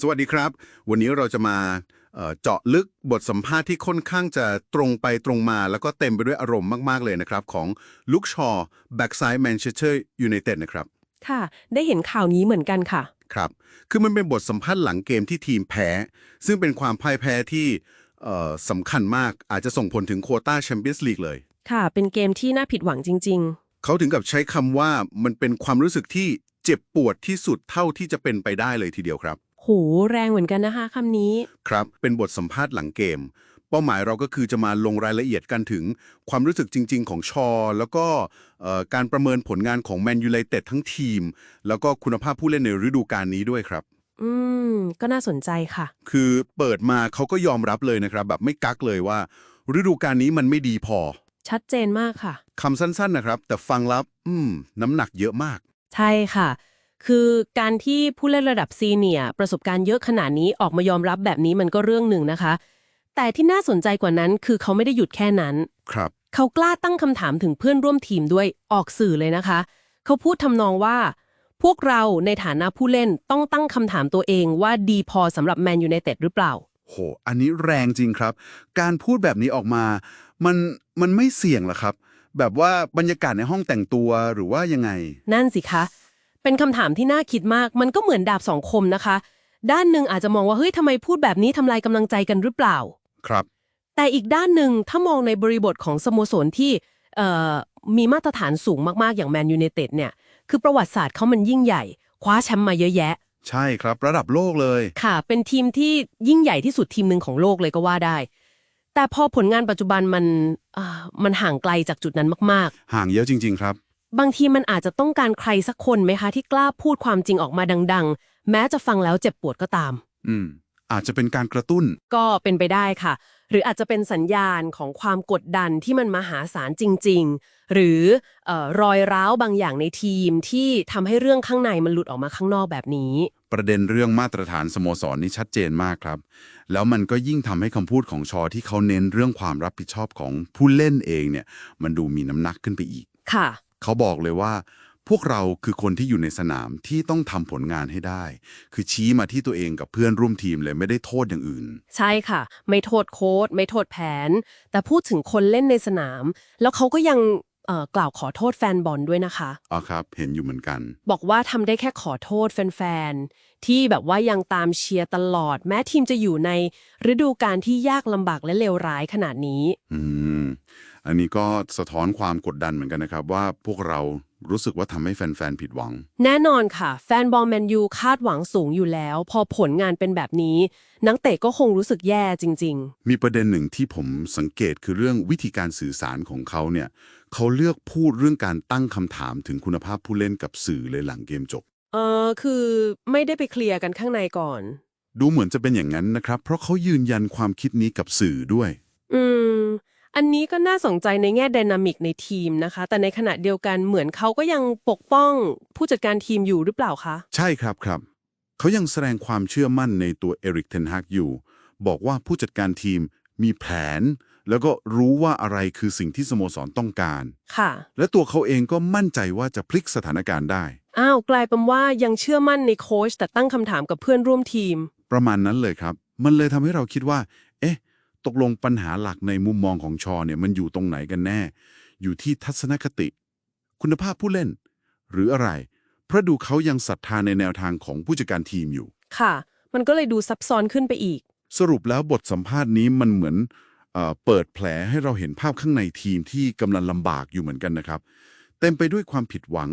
สวัสดีครับ วันนี้เราจะมาเอ่อเจาะลึกบทสัมภาษณ์ที่ค่อนข้างจะตรงไปตรงมา แล้วก็เต็มไปด้วยอารมณ์มาก ๆ เลยนะครับ ของลุคชอว์แบ็กไซด์แมนเชสเตอร์ยูไนเต็ดนะครับ ค่ะ ได้เห็นข่าวนี้เหมือนกันค่ะ ครับ คือมันเป็นบทสัมภาษณ์หลังเกมที่ทีมแพ้ ซึ่งเป็นความพ่ายแพ้ที่เอ่อสำคัญมากอาจจะส่งผลถึงโควต้าแชมเปี้ยนส์ลีกเลย ค่ะ เป็นเกมที่น่าผิดหวังจริงเขาถึงกับใช้คำว่ามันเป็นความรู้สึกที่เจ็บปวดที่สุดเท่าที่จะเป็นไปได้เลยทีเดียวครับๆ โหแรงเหมือนกันนะคะคำนี้ ครับ เป็นบทสัมภาษณ์หลังเกม เป้าหมายเราก็คือจะมาลงรายละเอียดกันถึงความรู้สึกจริง ๆ ของชอ แล้วก็เอ่อการประเมินผลงานของแมนยูไ t เต็ดทั้งทีม แล้วก็คุณภาพผู้เล่นในฤดูกาลนี้ด้วยครับ อืม ก็น่าสนใจค่ะ คือเปิดมาเขาก็ยอมรับเลยนะครับ แบบไม่กักเลยว่า ฤดูกาลนี้มันไม่ดีพอชัดเจนมากค่ะคำสั้นๆนะครับ แต่ฟังแล้วอืม น้ำหนักเยอะมาก ใช่ค่ะ คือการที่ผู้เล่นระดับซีเนียร์ประสบการณ์เยอะขนาดนี้ออกมายอมรับแบบนี้มันก็เรื่องหนึ่งนะคะ แต่ที่น่าสนใจกว่านั้นคือเขาไม่ได้หยุดแค่นั้น ครับ เขากล้าตั้งคำถามถึงเพื่อนร่วมทีมด้วยออกสื่อเลยนะคะ เขาพูดทำนองว่า พวกเราในฐานะผู้เล่นต้องตั้งคำถามตัวเองว่าดีพอสำหรับแมนยูไนเต็ดหรือเปล่า โห อันนี้แรงจริงครับ การพูดแบบนี้ออกมา มันมันไม่เสี่ยงเหรอครับ แบบว่าบรรยากาศในห้องแต่งตัวหรือว่ายังไง นั่นสิคะ เป็นคำถามที่น่าคิดมาก มันก็เหมือนดาบสองคมนะคะ ด้านหนึ่งอาจจะมองว่าเฮ้ยทำไมพูดแบบนี้ทำลายกำลังใจกันหรือเปล่า ครับ แต่อีกด้านหนึ่งถ้ามองในบริบทของสโมสรที่เอ่อมีมาตรฐานสูงมากๆอย่างแมนยู i นเต็ดเนี่ย คือประวัติศาสตร์เขามันยิ่งใหญ่ คว้าแชมป์มาเยอะแยะ ใช่ครับ ระดับโลกเลย ค่ะ เป็นทีมที่ยิ่งใหญ่ที่สุดทีมหนึ่งของโลกเลยก็ว่าได้ แต่พอผลงานปัจจุบันมันอ่ามันห่างไกลจากจุดนั้นมากห่างเยอะจริง ๆ ครับๆ บางทีมันอาจจะต้องการใครสักคนไหมคะ ที่กล้าพูดความจริงออกมาดัง ๆ แม้จะฟังแล้วเจ็บปวดก็ตาม อืม อาจจะเป็นการกระตุ้น ก็เป็นไปได้ค่ะ หรืออาจจะเป็นสัญญาณของความกดดันที่มันมหาศาลจริง ๆ หรือเออรอยร้าวบางอย่างในทีมที่ทำให้เรื่องข้างในมันหลุดออกมาข้างนอกแบบนี้ ประเด็นเรื่องมาตรฐานสโมสรนี่ชัดเจนมากครับ แล้วมันก็ยิ่งทำให้คำพูดของชอที่เขาเน้นเรื่องความรับผิดชอบของผู้เล่นเองเนี่ย มันดูมีน้ำหนักขึ้นไปอีก ค่ะ เขาบอกเลยว่า พวกเราคือคนที่อยู่ในสนามที่ต้องทำผลงานให้ได้ คือชี้มาที่ตัวเองกับเพื่อนร่วมทีมเลยไม่ได้โทษอย่างอื่น ใช่ค่ะ ไม่โทษโค้ดไม่โทษแผน แต่พูดถึงคนเล่นในสนาม แล้วเขาก็ยังเอ่อกล่าวขอโทษแฟนบอลด้วยนะคะ อ๋อครับ เห็นอยู่เหมือนกัน บอกว่าทำได้แค่ขอโทษแฟนๆ ที่แบบว่ายังตามเชียร์ตลอด แม้ทีมจะอยู่ในฤดูกาลที่ยากลำบากและเลวร้ายขนาดนี้ อืม อันนี้ก็สะท้อนความกดดันเหมือนกันนะครับว่าพวกเรารู้สึกว่าทำให้แฟน ๆ ผิดหวัง แน่นอนค่ะ แฟนบอลแมนยูคาดหวังสูงอยู่แล้ว พอผลงานเป็นแบบนี้ นักเตะก็คงรู้สึกแย่จริงมีประเด็นหนึ่งที่ผมสังเกตคือเรื่องวิธีการสื่อสารของเขาเนี่ยเขาเลือกพูดเรื่องการตั้งคำถามถึงคุณภาพผู้เล่นกับสื่อเลยหลังเกมจบๆเออคือไม่ได้ไปเคลียร์กันข้างในก่อน ดูเหมือนจะเป็นอย่างนั้นนะครับ เพราะเขายืนยันความคิดนี้กับสื่อด้วย อืม อันนี้ก็น่าสนใจในแง่ไดนามิกในทีมนะคะ แต่ในขณะเดียวกันเหมือนเขาก็ยังปกป้องผู้จัดการทีมอยู่หรือเปล่าคะ ใช่ครับครับ เขายังแสดงความเชื่อมั่นในตัวเอริกเทนฮากอยู่ บอกว่าผู้จัดการทีมมีแผน แล้วก็รู้ว่าอะไรคือสิ่งที่สโมสรต้องการ ค่ะ และตัวเขาเองก็มั่นใจว่าจะพลิกสถานการณ์ได้ อ้าวกลายเป็นว่ายังเชื่อมั่นในโค้ชแต่ตั้งคำถามกับเพื่อนร่วมทีม ประมาณนั้นเลยครับ มันเลยทำให้เราคิดว่าเอ๊ะ ตกลงปัญหาหลักในมุมมองของชอเนี่ยมันอยู่ตรงไหนกันแน่ อยู่ที่ทัศนคติ คุณภาพผู้เล่น หรืออะไร เพราะดูเขายังศรัทธาในแนวทางของผู้จัดการทีมอยู่ ค่ะ มันก็เลยดูซับซ้อนขึ้นไปอีก สรุปแล้วบทสัมภาษณ์นี้มันเหมือนเออเปิดแผลให้เราเห็นภาพข้างในทีมที่กำลังลำบากอยู่เหมือนกันนะครับ เต็มไปด้วยความผิดหวัง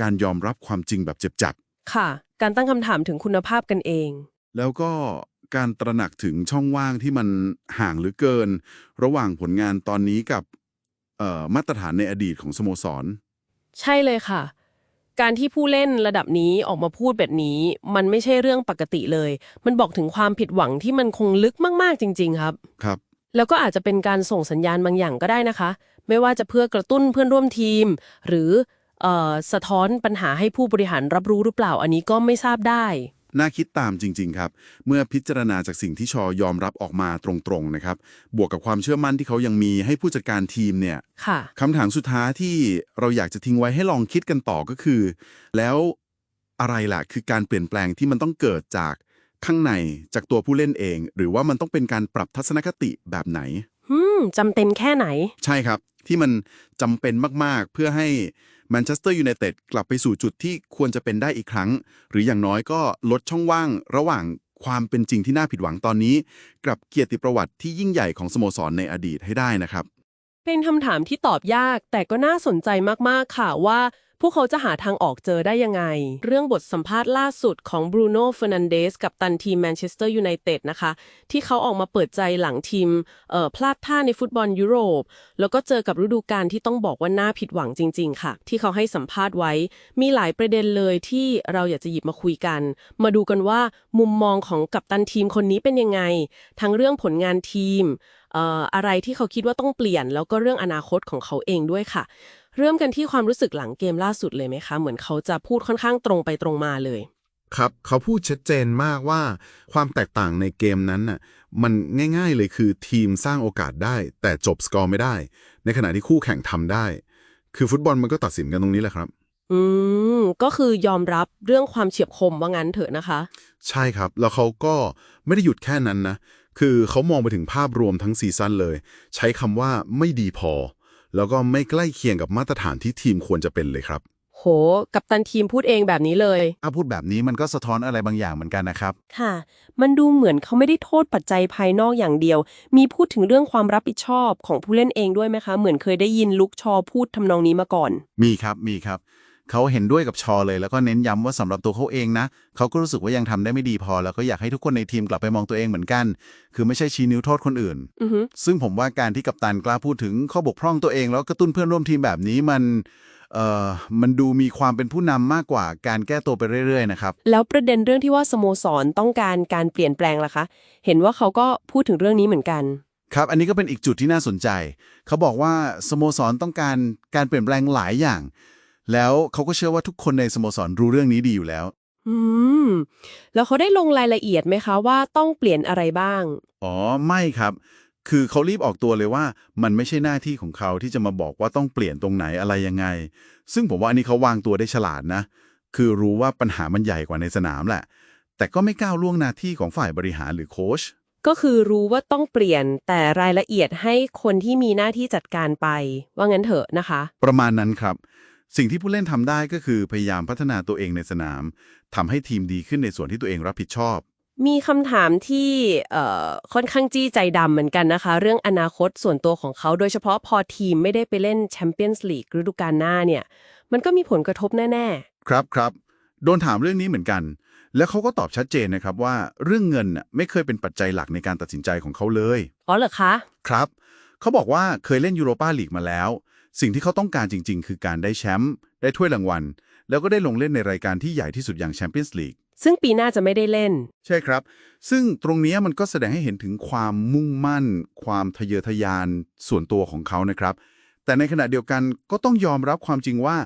การยอมรับความจริงแบบเจ็บจัดค่ะ การตั้งคำถามถึงคุณภาพกันเอง แล้วก็ การตระหนักถึงช่องว่างที่มันห่างหรือเกิน ระหว่างผลงานตอนนี้กับเอ่อมาตรฐานในอดีตของสโมสร ใช่เลยค่ะ การที่ผู้เล่นระดับนี้ออกมาพูดแบบนี้ มันไม่ใช่เรื่องปกติเลย มันบอกถึงความผิดหวังที่มันคงลึกมาก ๆ จริง ๆ ครับ ครับ แล้วก็อาจจะเป็นการส่งสัญญาณบางอย่างก็ได้นะคะ ไม่ว่าจะเพื่อกระตุ้นเพื่อนร่วมทีม หรือเอ่อสะท้อนปัญหาให้ผู้บริหารรับรู้หรือเปล่าอันนี้ก็ไม่ทราบได้ น่าคิดตามจริง ๆ ครับ เมื่อพิจารณาจากสิ่งที่ชอยอมรับออกมาตรงๆนะครับ บวกกับความเชื่อมั่นที่เขายังมีให้ผู้จัดการทีมเนี่ยค่ะคำถามสุดท้ายที่เราอยากจะทิ้งไว้ให้ลองคิดกันต่อก็คือ แล้วอะไรล่ะ คือการเปลี่ยนแปลงที่มันต้องเกิดจากข้างในจากตัวผู้เล่นเอง หรือว่ามันต้องเป็นการปรับทัศนคติแบบไหนอืมจำเป็นแค่ไหน ใช่ครับ ที่มันจำเป็นมากๆเพื่อให้ แมนเชสเตอร์ยูไนเต็ดกลับไปสู่จุดที่ควรจะเป็นได้อีกครั้ง หรืออย่างน้อยก็ลดช่องว่างระหว่างความเป็นจริงที่น่าผิดหวังตอนนี้ กับเกียรติประวัติที่ยิ่งใหญ่ของสโมสรในอดีตให้ได้นะครับ เป็นคำถามที่ตอบยากแต่ก็น่าสนใจมากๆค่ะว่า พวกเขาจะหาทางออกเจอได้ยังไง เรื่องบทสัมภาษณ์ล่าสุดของบรูโน่เฟอร์นันเดสกับตันทีมแมนเชสเตอร์ยูไนเต็ดนะคะ ที่เขาออกมาเปิดใจหลังทีมเอ่อพลาดท่าในฟุตบอลยุโรป แล้วก็เจอกับฤดูกาลที่ต้องบอกว่าน่าผิดหวังจริง ๆ ค่ะ ที่เขาให้สัมภาษณ์ไว้ มีหลายประเด็นเลยที่เราอยากจะหยิบมาคุยกัน มาดูกันว่ามุมมองของกัปตันทีมคนนี้เป็นยังไง ทั้งเรื่องผลงานทีมอะไรที่เขาคิดว่าต้องเปลี่ยน แล้วก็เรื่องอนาคตของเขาเองด้วยค่ะ เริ่มกันที่ความรู้สึกหลังเกมล่าสุดเลยไหมคะ เหมือนเขาจะพูดค่อนข้างตรงไปตรงมาเลย ครับเขาพูดชัดเจนมากว่าความแตกต่างในเกมนั้นน่ะมันง่ายๆเลยคือทีมสร้างโอกาสได้ แต่จบสกอร์ไม่ได้ ในขณะที่คู่แข่งทำได้ คือฟุตบอลมันก็ตัดสินกันตรงนี้แหละครับ อืมก็คือยอมรับเรื่องความเฉียบคมว่างั้นเถอะนะคะ ใช่ครับ แล้วเขาก็ไม่ได้หยุดแค่นั้นนะคือเขามองไปถึงภาพรวมทั้งซีซั่นเลย ใช้คำว่าไม่ดีพอ แล้วก็ไม่ใกล้เคียงกับมาตรฐานที่ทีมควรจะเป็นเลยครับ โห กัปตันทีมพูดเองแบบนี้เลย ถ้าพูดแบบนี้มันก็สะท้อนอะไรบางอย่างเหมือนกันนะครับ ค่ะ มันดูเหมือนเขาไม่ได้โทษปัจจัยภายนอกอย่างเดียว มีพูดถึงเรื่องความรับผิดชอบของผู้เล่นเองด้วยไหมคะ เหมือนเคยได้ยินลุกชอพูดทำนองนี้มาก่อน มีครับมีครับ เขาเห็นด้วยกับชอเลยแล้วก็เน้นย้ำว่าสำหรับตัวเขาเองนะเขาก็รู้สึกว่ายังทำได้ไม่ดีพอ แล้วก็อยากให้ทุกคนในทีมกลับไปมองตัวเองเหมือนกัน คือไม่ใช่ชี้นิ้วโทษคนอื่น อือฮึซึ่งผมว่าการที่กัปตันกล้าพูดถึงข้อบกพร่องตัวเองแล้วกระตุ้นเพื่อนร่วมทีมแบบนี้มันเอ่อมันดูมีความเป็นผู้นำมากกว่าการแก้ตัวไปเรื่อยๆนะครับ แล้วประเด็นเรื่องที่ว่าสโมสรต้องการการเปลี่ยนแปลงล่ะคะ เห็นว่าเขาก็พูดถึงเรื่องนี้เหมือนกัน ครับ อันนี้ก็เป็นอีกจุดที่น่าสนใจ เขาบอกว่าสโมสรต้องการการเปลี่ยนแปลงหลายอย่าง แล้วเขาก็เชื่อว่าทุกคนในสโมสรรู้เรื่องนี้ดีอยู่แล้ว อืม แล้วเขาได้ลงรายละเอียดไหมคะว่าต้องเปลี่ยนอะไรบ้าง อ๋อ ไม่ครับ คือเขารีบออกตัวเลยว่า มันไม่ใช่หน้าที่ของเขาที่จะมาบอกว่าต้องเปลี่ยนตรงไหนอะไรยังไง ซึ่งผมว่าอันนี้เขาวางตัวได้ฉลาดนะ คือรู้ว่าปัญหามันใหญ่กว่าในสนามแหละ แต่ก็ไม่ก้าวล่วงหน้าที่ของฝ่ายบริหารหรือโค้ช ก็คือรู้ว่าต้องเปลี่ยนแต่รายละเอียดให้คนที่มีหน้าที่จัดการไป ว่างั้นเถอะนะคะ ประมาณนั้นครับ สิ่งที่ผู้เล่นทำได้ก็คือพยายามพัฒนาตัวเองในสนามทำให้ทีมดีขึ้นในส่วนที่ตัวเองรับผิดชอบ มีคำถามที่เอ่อค่อนข้างจี้ใจดำเหมือนกันนะคะ เรื่องอนาคตส่วนตัวของเขาโดยเฉพาะพอทีมไม่ได้ไปเล่นแชมเปี้ยนส์ลีกฤดูกาลหน้าเนี่ย มันก็มีผลกระทบแน่ครับครับโดนถามเรื่องนี้เหมือนกัน แล้วเขาก็ตอบชัดเจนนะครับว่าเรื่องเงินน่ะไม่เคยเป็นปัจจัยหลักในการตัดสินใจของเขาเลยๆอ๋อเหรอคะ ครับ เขาบอกว่าเคยเล่นยูโรปาลีกมาแล้ว สิ่งที่เขาต้องการจริง ๆ คือการได้แชมป์ได้ถ้วยรางวัล แล้วก็ได้ลงเล่นในรายการที่ใหญ่ที่สุดอย่างแชมเปี้ยนส์ลีกซึ่งปีหน้าจะไม่ได้เล่น ใช่ครับ ซึ่งตรงเนี้ยมันก็แสดงให้เห็นถึงความมุ่งมั่น ความทะเยอทะยานส่วนตัวของเขานะครับ แต่ในขณะเดียวกันก็ต้องยอมรับความจริงว่า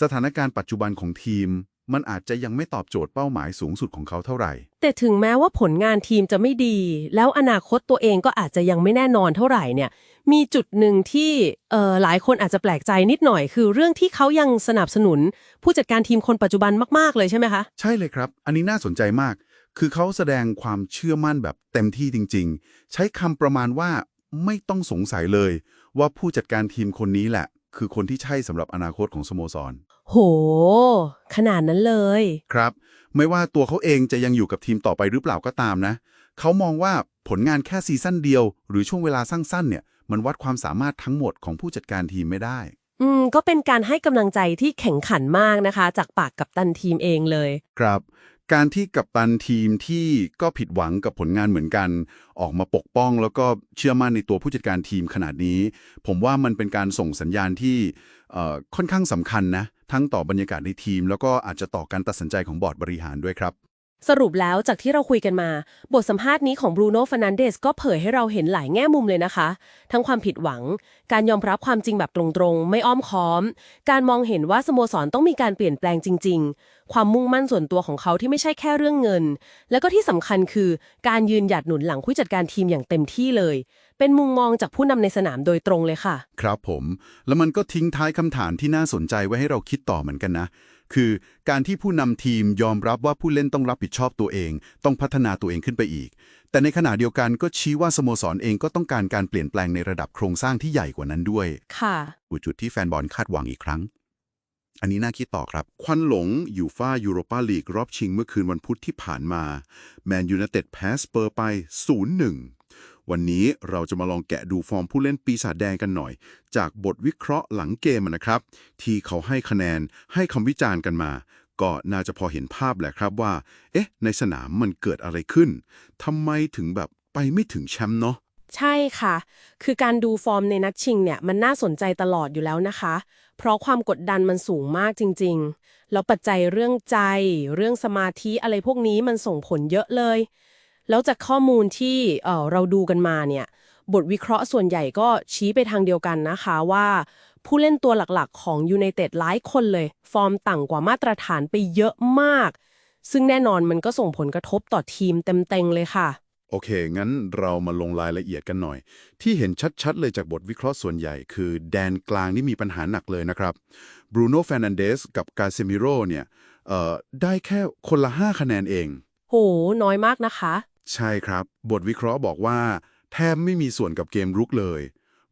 สถานการณ์ปัจจุบันของทีม มันอาจจะยังไม่ตอบโจทย์เป้าหมายสูงสุดของเขาเท่าไหร่ แต่ถึงแม้ว่าผลงานทีมจะไม่ดี แล้วอนาคตตัวเองก็อาจจะยังไม่แน่นอนเท่าไหร่เนี่ย มีจุดหนึ่งที่เอ่อหลายคนอาจจะแปลกใจนิดหน่อย คือเรื่องที่เขายังสนับสนุน ผู้จัดการทีมคนปัจจุบันมาก ๆ เลยใช่ไหมคะ ใช่เลยครับ อันนี้น่าสนใจมาก คือเขาแสดงความเชื่อมั่นแบบเต็มที่จริง ๆ ใช้คำประมาณว่าไม่ต้องสงสัยเลย ว่าผู้จัดการทีมคนนี้แหละ คือคนที่ใช่สำหรับอนาคตของสโมสร โห ขนาดนั้นเลย ครับ ไม่ว่าตัวเขาเองจะยังอยู่กับทีมต่อไปหรือเปล่าก็ตามนะ เขามองว่าผลงานแค่ซีซั่นเดียว หรือช่วงเวลาสั้นๆเนี่ย มันวัดความสามารถทั้งหมดของผู้จัดการทีมไม่ได้ อืม ก็เป็นการให้กำลังใจที่แข็งขันมากนะคะ จากปากกับตันทีมเองเลย ครับ การที่กัปตันทีมที่ก็ผิดหวังกับผลงานเหมือนกัน ออกมาปกป้องแล้วก็เชื่อมั่นในตัวผู้จัดการทีมขนาดนี้ ผมว่ามันเป็นการส่งสัญญาณที่เอ่อค่อนข้างสำคัญนะ ทั้งต่อบรรยากาศในทีม แล้วก็อาจจะต่อการตัดสินใจของบอร์ดบริหารด้วยครับ สรุปแล้วจากที่เราคุยกันมา บทสัมภาษณ์นี้ของบรูโน่ฟ r นันเดสก็เผยให้เราเห็นหลายแง่มุมเลยนะคะ ทั้งความผิดหวัง การยอมรับความจริงแบบตรงๆ ไม่อ้อมค้อม การมองเห็นว่าสโมสรต้องมีการเปลี่ยนแปลงจริง ๆ ความมุ่งมั่นส่วนตัวของเขาที่ไม่ใช่แค่เรื่องเงิน แล้วก็ที่สำคัญคือ การยืนหยัดหนุนหลังผู้จัดการทีมอย่างเต็มที่เลย เป็นมุมมองจากผู้นำในสนามโดยตรงเลยค่ะ ครับผม แล้วมันก็ทิ้งท้ายคำถามที่น่าสนใจไว้ให้เราคิดต่อเหมือนกันนะ คือการที่ผู้นำทีมยอมรับว่าผู้เล่นต้องรับผิดชอบตัวเอง ต้องพัฒนาตัวเองขึ้นไปอีก แต่ในขณะเดียวกันก็ชี้ว่าสโมสรเองก็ต้องการการเปลี่ยนแปลงในระดับโครงสร้างที่ใหญ่กว่านั้นด้วย ค่ะจุดที่แฟนบอลคาดหวังอีกครั้ง อันนี้น่าคิดต่อครับ ควันหลงยูฟายูโรปาลีกรอบชิงเมื่อคืนวันพุธที่ผ่านมา แมนยู i นเต็ดแพ้สเปอร์ไป 0-1 วันนี้เราจะมาลองแกะดูฟอร์มผู้เล่นปีศาจแดงกันหน่อย จากบทวิเคราะห์หลังเกมนะครับ ที่เขาให้คะแนนให้คำวิจารณ์กันมา ก็น่าจะพอเห็นภาพแหละครับว่า เอ๊ะ ในสนามมันเกิดอะไรขึ้นทำไมถึงแบบไปไม่ถึงแชมป์เนาะใช่ค่ะ คือการดูฟอร์มในนัดชิงเนี่ยมันน่าสนใจตลอดอยู่แล้วนะคะ เพราะความกดดันมันสูงมากจริง ๆ แล้วปัจจัยเรื่องใจ เรื่องสมาธิอะไรพวกนี้มันส่งผลเยอะเลย แล้วจากข้อมูลที่เอ่อเราดูกันมาเนี่ยบทวิเคราะห์ส่วนใหญ่ก็ชี้ไปทางเดียวกันนะคะว่า ผู้เล่นตัวหลักๆ ของยูไนเต็ดหลายคนเลย ฟอร์มต่ำกว่ามาตรฐานไปเยอะมาก ซึ่งแน่นอนมันก็ส่งผลกระทบต่อทีมเต็มๆเลยค่ะ โอเค งั้นเรามาลงรายละเอียดกันหน่อย ที่เห็นชัดๆ เลยจากบทวิเคราะห์ส่วนใหญ่ คือแดนกลางนี่มีปัญหาหนักเลยนะครับบรูโน่แฟนันเดสกับกาเซมิโร่เนี่ยเอ่อได้แค่คนละ 5 คะแนนเอง โห น้อยมากนะคะ ใช่ครับ บทวิเคราะห์บอกว่า แทบไม่มีส่วนกับเกมรุกเลย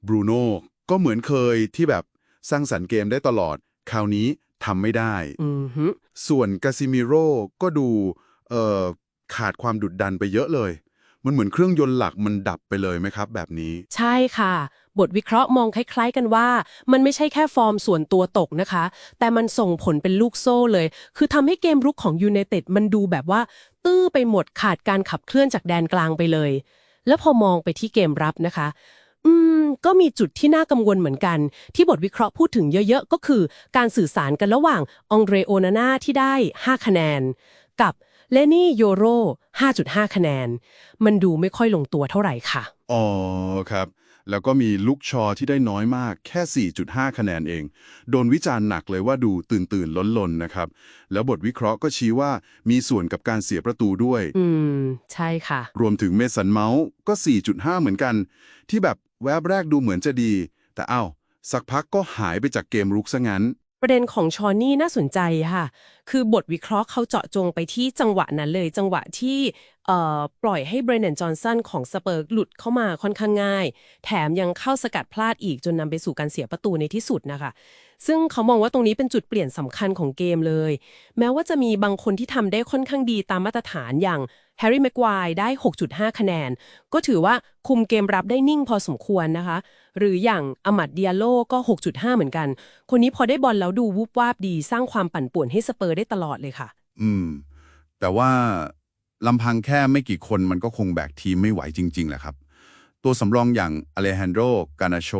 บรูโน่ก็เหมือนเคยที่แบบสร้างสรรค์เกมได้ตลอด คราวนี้ทำไม่ได้อือฮึส่วนกาซิมิโร่ก็ดูเอ่อขาดความดุดดันไปเยอะเลย มันเหมือนเครื่องยนต์หลักมันดับไปเลยไหมครับ แบบนี้ ใช่ค่ะ บทวิเคราะห์มองคล้ายๆ กันว่า มันไม่ใช่แค่ฟอร์มส่วนตัวตกนะคะ แต่มันส่งผลเป็นลูกโซ่เลย คือทำให้เกมรุกของยูไนเต็ดมันดูแบบว่า ตื้อไปหมดขาดการขับเคลื่อนจากแดนกลางไปเลย แล้วพอมองไปที่เกมรับนะคะ อืม ก็มีจุดที่น่ากังวลเหมือนกัน ที่บทวิเคราะห์พูดถึงเยอะๆ ก็คือ การสื่อสารกันระหว่างองเดรโอนาน่าที่ได้ 5 คะแนน กับเลนี่โยโร5.5 คะแนน มันดูไม่ค่อยลงตัวเท่าไหร่ค่ะ อ๋อ ครับ แล้วก็มีลูกชอที่ได้น้อยมากแค่ 4.5 คะแนนเอง โดนวิจารณ์หนักเลยว่าดูตื่นตื่นล้นลนๆนะครับ แล้วบทวิเคราะห์ก็ชี้ว่ามีส่วนกับการเสียประตูด้วย อืม ใช่ค่ะ รวมถึงเมสันเมาส์ก็ 4.5 เหมือนกัน ที่แบบแวบแรกดูเหมือนจะดี แต่เอ้าสักพักก็หายไปจากเกมรุกซะงั้น ประเด็นของชอนนี่น่าสนใจค่ะ คือบทวิเคราะห์เขาเจาะจงไปที่จังหวะนั้นเลย จังหวะที่ปล่อยให้เบรนเนนจอห์นสันของสเปอร์หลุดเข้ามาค่อนข้างง่าย แถมยังเข้าสกัดพลาดอีกจนนำไปสู่การเสียประตูในที่สุดนะคะ ซึ่งเขามองว่าตรงนี้เป็นจุดเปลี่ยนสำคัญของเกมเลย แม้ว่าจะมีบางคนที่ทำได้ค่อนข้างดีตามมาตรฐานอย่างแฮร์รี่แม็กควายได้ 6.5 คะแนน ก็ถือว่าคุมเกมรับได้นิ่งพอสมควรนะคะ หรืออย่างอมัดเดียโลก็ 6.5 เหมือนกัน คนนี้พอได้บอลแล้วดูวูบวาบดี สร้างความปั่นป่วนให้สเปอร์ได้ตลอดเลยค่ะ อืม แต่ว่าลำพังแค่ไม่กี่คนมันก็คงแบกทีมไม่ไหวจริงๆแหละครับ ตัวสำรองอย่างอเลฮันโดกานาโช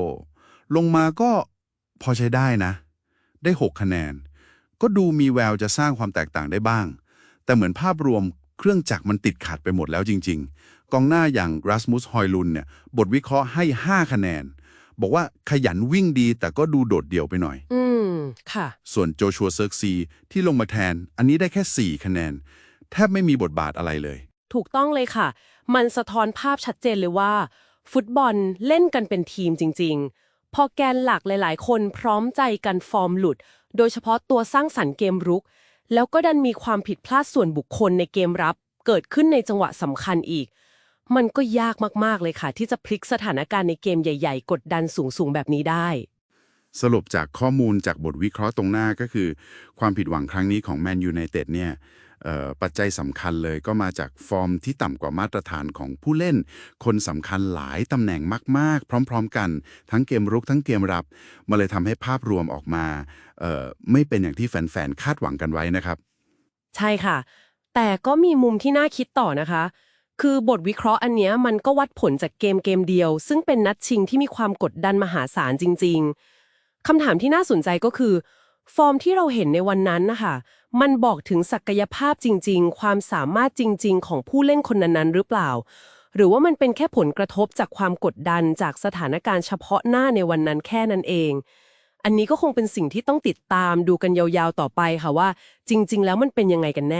ลงมาก็พอใช้ได้นะ ได้ 6 คะแนน ก็ดูมีแววจะสร้างความแตกต่างได้บ้าง แต่เหมือนภาพรวมเครื่องจักรมันติดขัดไปหมดแล้วจริง ๆ กองหน้าอย่างรัสมุสฮอยลุนเนี่ย บทวิเคราะห์ให้ 5 คะแนน บอกว่าขยันวิ่งดีแต่ก็ดูโดดเดี่ยวไปหน่อย อืม ค่ะ ส่วนโจชัวเซิร์กซีที่ลงมาแทน อันนี้ได้แค่ 4 คะแนน แทบไม่มีบทบาทอะไรเลย ถูกต้องเลยค่ะ มันสะท้อนภาพชัดเจนเลยว่า ฟุตบอลเล่นกันเป็นทีมจริง ๆ พอแกนหลักหลาย ๆ คนพร้อมใจกันฟอร์มหลุด โดยเฉพาะตัวสร้างสรรค์เกมรุก แล้วก็ดันมีความผิดพลาดส่วนบุคคลในเกมรับ เกิดขึ้นในจังหวะสำคัญอีก มันก็ยากมากๆเลยค่ะ ที่จะพลิกสถานการณ์ในเกมใหญ่ ๆ กดดันสูงๆแบบนี้ได้ สรุปจากข้อมูลจากบทวิเคราะห์ตรงหน้าก็คือ ความผิดหวังครั้งนี้ของแมนยูไนเต็ดเนี่ยเอ่อปัจจัยสำคัญเลยก็มาจากฟอร์มที่ต่ำกว่ามาตรฐานของผู้เล่น คนสำคัญหลายตำแหน่งมาก ๆ พร้อม ๆ กันทั้งเกมรุกทั้งเกมรับมาเลยทำให้ภาพรวมออกมาเอ่อไม่เป็นอย่างที่แฟน ๆ คาดหวังกันไว้นะครับ ใช่ค่ะ แต่ก็มีมุมที่น่าคิดต่อนะคะ คือบทวิเคราะห์อันเนี้ยมันก็วัดผลจากเกมเกมเดียว ซึ่งเป็นนัดชิงที่มีความกดดันมหาศาลจริง ๆคำถามที่น่าสนใจก็คือ ฟอร์มที่เราเห็นในวันนั้นนะคะมันบอกถึงศักยภาพจริง ๆ ความสามารถจริง ๆ ของผู้เล่นคนนั้นๆ หรือเปล่า หรือว่ามันเป็นแค่ผลกระทบจากความกดดันจากสถานการณ์เฉพาะหน้าในวันนั้นแค่นั้นเอง อันนี้ก็คงเป็นสิ่งที่ต้องติดตามดูกันยาวๆต่อไปค่ะว่า จริง ๆ แล้วมันเป็นยังไงกันแน่